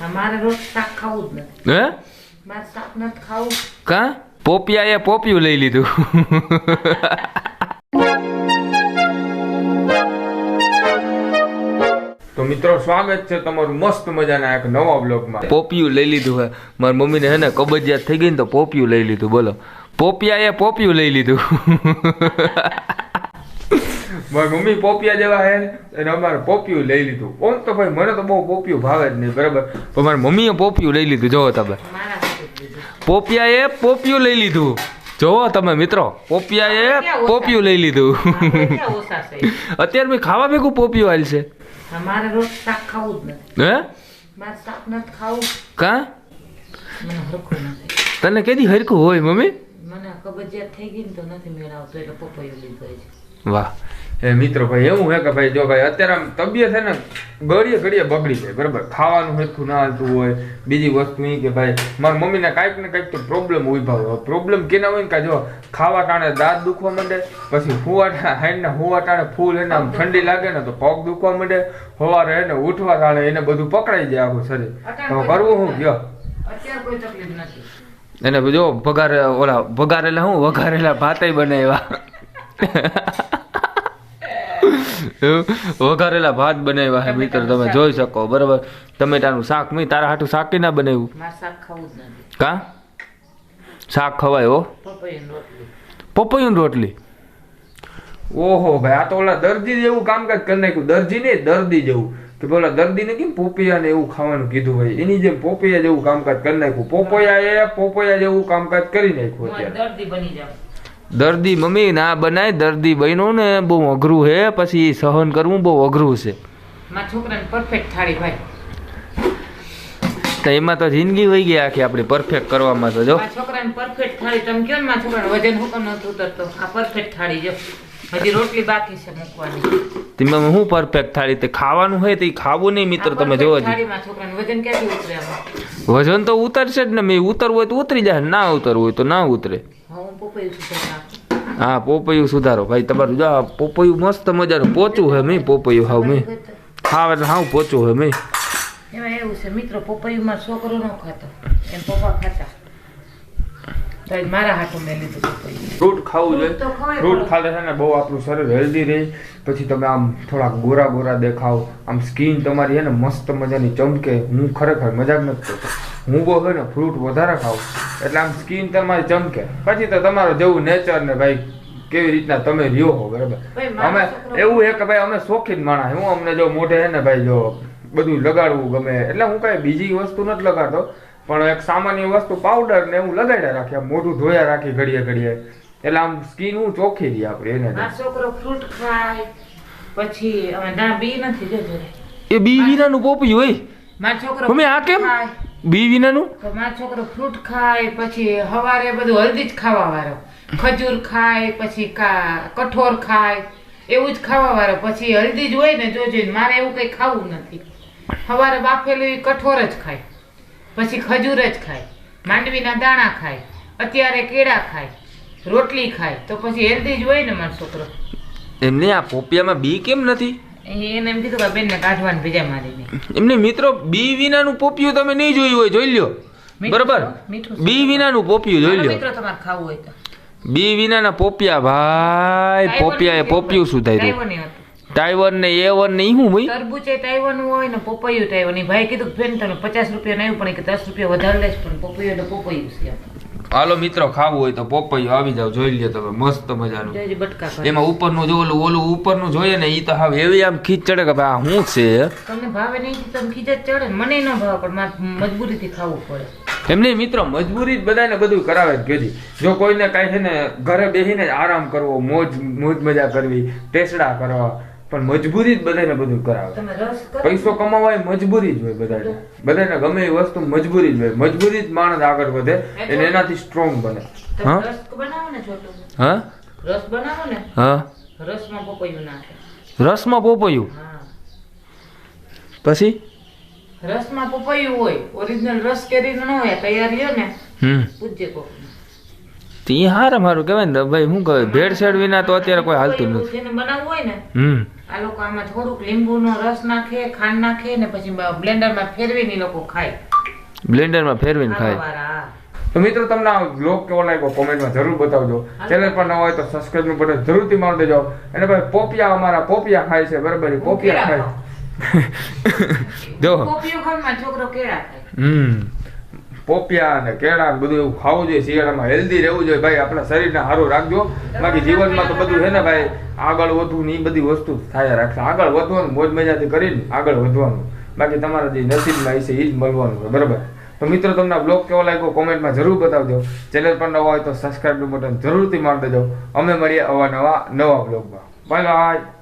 મારે રોજ શાક ખાવું જ નથી. હે? મારે શાક નથી ખાવું. કા? પોપિયાએ પોપિયું લઈ લીધું. તો મિત્રો સ્વાગત છે તમારું મસ્ત મજાના એક નવા બ્લોગમાં પોપિયું લઈ લીધું હે. મારી મમ્મીને હે ને કબજિયાત થઈ ગઈ ને તો પોપિયું લઈ લીધું. બોલો. પોપિયાએ પોપિયું લઈ લીધું. મારી મમ્મી પોપિયા જેવા હે અને અમારે પોપિયું લઈ લીધું. કોણ તો ભાઈ મને તો બહુ પોપિયું ભાવે જ નહીં બરાબર? પણ મારી મમ્મીએ પોપિયું લઈ લીધું જોવો તમે. પોપિયાએ પોપિયું લઈ લીધું. જોવો તમે મિત્રો પોપિયાએ પોપિયું લઈ લીધું. અત્યારે મેં ખાવા ભેગું પોપિયું આવેલ છે હે? કા? તને કેદી હરખું હોય મમ્મી? મને કબજિયાત થઈ ગઈ તો નથી મેળ આવતો એટલે પપૈયું લીધો વાહ. એ મિત્રો ભાઈ એવું હે કે ભાઈ જો ભાઈ અત્યારે આમ તબિયત છે ને ઘડીએ ઘડીએ બગડી જાય બરાબર? ખાવાનું હરખું ના હાલતું હોય. બીજી વસ્તુ એ કે ભાઈ મારી મમ્મીને કાંઈક ને કાંઈક તો પ્રોબ્લેમ ઊભા હોય. પ્રોબ્લેમ કેના હોય ને કે જો ખાવા ટાણે દાંત દુખવા માંડે પછી હુવા હાઈડના હુવા ટાણે ફૂલ એને આમ ઠંડી લાગે ને તો પગ દુખવા માંડે સવારે એને ઉઠવા ટાણે એને બધું પકડાઈ જાય આખું શરીર. તો કરવું શું ગયો અત્યારે કોઈ તકલીફ નથી. એને જો પગારે ઓલા વઘારેલા હું? વઘારેલા ભાતે બનાવ્યા. એવું વઘારેલા ભાત બનાવ્યા હે મિત્ર તમે જોઈ શકો બરાબર? ટમેટાનું શાક મેં તારા હાટું શાક ના બનાવ્યું? કા? શાક ખવાય હો? પપૈયું રોટલી. ઓહો ભાઈ આ તો ઓલા દર્દી જેવું કામકાજ કરી નાખ્યું. દર્દી ને દર્દી જેવું. કે પેલા દર્દીને કેમ પોપૈયા ને એવું ખાવાનું કીધું ભાઈ? એની જેમ પોપૈયા જેવું કામકાજ કરી નાખ્યું. પોપૈયા એ પોપૈયા જેવું કામકાજ કરી નાખ્યું અત્યારે. દર્દી બની જાઉં. દર્દી મમ્મી ના બનાય દર્દી બન્યો ને બહુ અઘરું હે પછી સહન કરવું બહુ અઘરું છે. તો એમાં તો જિંદગી વહી ગઈ આખી આપણી પરફેક્ટ કરવામાં તો જો. છોકરાને પરફેક્ટ થાળી તમે કહો ને છોકરાને વજન હુકમ નથી ઉતરતો? આ પરફેક્ટ થાળી જો. હજી રોટલી બાકી છે મૂકવાની. તેમાં હું પરફેક્ટ થાળી? તે ખાવાનું હોય તો ખાવું નહીં મિત્ર તમે જોવો જ. થાળી મારા છોકરાને વજન ક્યાંથી ઉતરે વજન તો ઉતરશે જ ને મેં ઉતરવું હોય તો ઉતરી જાય ના ઉતરવું હોય તો ના ઉતરે. હા હું પપૈયું સુધારી. નાખું હા પોપૈયું સુધારો. ભાઈ તમારું જો પોપૈયું મસ્ત મજાનું પોચું હે મેં પોપૈયું હાવ મેં. હા એટલે હાવ પોચું હે મેં. એમાં એવું છે મિત્રો પપૈયુંમાં છોકરો ન ખાતો. એમ પપ્પા ખાતા. મારા હાથો મેં લીધું ફ્રૂટ ખાવું જોઈએ. ફ્રૂટ ખાલે છે ને બહુ આપણું શરીર હેલ્ધી રહે. પછી તમે આમ થોડાક ગોરા ગોરા દેખાવ. આમ સ્કિન તમારી છે ને મસ્ત મજાની ચમકે. હું ખરેખર મજાક નથી કરતો. હું બહુ હોય ને ફ્રૂટ વધારે ખાઉં એટલે આમ સ્કીન તમારી ચમકે. પછી તો તમારો જેવું નેચર ને ભાઈ કેવી રીતના તમે રહ્યો હો બરાબર? અમે એવું એક કે ભાઈ અમે શોખીન માણસ. હું અમને જો મોઢે હે ને ભાઈ જો બધું લગાડવું ગમે. એટલે હું કઈ બીજી વસ્તુ નથી લગાડતો પણ એક સામાન્ય વસ્તુ પાવડર ને હું લગાડ્યા રાખી આમ મોઢું ધોયા રાખી ઘડીએ ઘડીએ. એટલે આમ સ્કીન હું ચોખ્ખી રહી આપણે એને છોકરો ફ્રૂટ ખાય પછી અમે ના બી નથી એ બી વિનાનું પોપી હોય. મારો છોકરો મમ્મી આ કેમ? બી વિનાનું તો મારો છોકરો ફ્રૂટ ખાય પછી હવારે બધું હલ્દી જ ખાવા વાળો. ખજૂર ખાય પછી કા કઠોર ખાય એવું જ ખાવા વાળો. પછી હલ્દી જ હોય ને જોજો મારે એવું કઈ ખાવું નથી. હવારે બાફેલું કઠોર જ ખાય પછી ખજૂર જ ખાય માંડવીના દાણા ખાય અત્યારે કેળા ખાય રોટલી ખાય તો પછી હેલ્ધી જ હોય ને મારો છોકરો. એમને આ પોપિયામાં બી કેમ નથી? એને એમ કીધું કે બેનને કાઢવાની ભેજા મારીને. એમને મિત્રો બી વિનાનું પોપિયું તમે નહીં જોયું હોય જોઈ લ્યો. બરાબર? બી વિનાનું પોપિયું જોઈ લ્યો. મિત્રો તમારે ખાવું હોય તો. બી વિનાના પોપિયા ભાઈ પોપિયા એ પોપિયું શું થાય હતું. ને એ વન ને હું ભાઈ? તરબૂચે તાઈવાનું હોય ને પપૈયું તાઈવાનું ભાઈ કીધું કે બેન તમે પચાસ રૂપિયા નહીં પણ કે દસ રૂપિયા વધારે લેશ પણ પોપૈયું એટલે પોપૈયું છે. હાલો મિત્રો ખાવું હોય તો પોપૈયું આવી જાવ જોઈ લે તમે મસ્ત મજાનું. એમાં ઉપરનું જો ઓલું ઓલું ઉપરનું જોઈએ ને એ તો હાવ એવી આમ ખીચ ચડે કે ભાઈ આ શું છે? તમને ભાવે નહીં તમને ખીચ જ ચડે મને ન ભાવે પણ મારે મજબૂરીથી ખાવું પડે. એમને મિત્રો મજબૂરી જ બધાને બધું કરાવે જ કીધી જો કોઈને કાંઈ છે ને ઘરે બેસીને આરામ કરવો મોજ મોજ મજા કરવી ટેસડા કરવા પણ મજબૂરી જ બધાને બધું કરાવે. તમે રસ કરો પૈસો કમાવા એ મજબૂરી જ હોય બધાને. બધાને ગમે એ વસ્તુ મજબૂરી જ હોય. મજબૂરી જ માણસ આગળ વધે અને એનાથી સ્ટ્રોંગ બને. હા? રસ બનાવો હા? રસ બનાવો ને હા. રસમાં પપૈયું નાખે. રસમાં પોપૈયું? પછી? રસમાં પોપૈયું હોય ઓરિજિનલ રસ કેરી ન હોય તૈયાર હોય ને. હમ. પૂછજે કોક તો એ હારા મારું કહેવાય ને ભાઈ શું કહે ભેળસેળ વિના તો અત્યારે કોઈ હાલતું નથી. જેને બનાવવું હોય ને હમ. આ લોકો આમાં થોડુંક લીંબુનો રસ નાખે ખાંડ નાખે ને પછી બ્લેન્ડરમાં ફેરવીને લોકો ખાય. બ્લેન્ડરમાં ફેરવીને ખાય. તો મિત્રો તમને આ બ્લોગ કેવો લાગ્યો કોમેન્ટમાં જરૂર બતાવજો. ચેનલ પર ન હોય તો સબસ્ક્રાઇબનું બટન જરૂરથી મારી દેજો. અને ભાઈ પોપિયા અમારા પોપિયા ખાય છે બરાબર પોપિયા ખાય. જો. પોપિયો ખાય છોકરો કેળા ખાય. હમ. પોપિયા અને કેળા ને બધું એવું ખાવું જોઈએ, શિયાળામાં હેલ્ધી રહેવું જોઈએ. ભાઈ, આપણા શરીરને સારું રાખજો. બાકી જીવનમાં તો બધું છે ને ભાઈ, આગળ વધવું ને એ બધી વસ્તુ થાય રાખશે આગળ વધવાનું, મોજ મજાથી કરીને આગળ વધવાનું. બાકી તમારા જે નસીબમાં હશે એ જ મળવાનું છે બરાબર? તો મિત્રો, તમને બ્લોગ કેવો લાગ્યો કોમેન્ટમાં જરૂર બતાવજો. ચેનલ પર નવા હોય તો સબસ્ક્રાઈબનું બટન જરૂરથી મારી દેજો. અમે મળીએ અવા નવા નવા બ્લોગમાં બાય બાય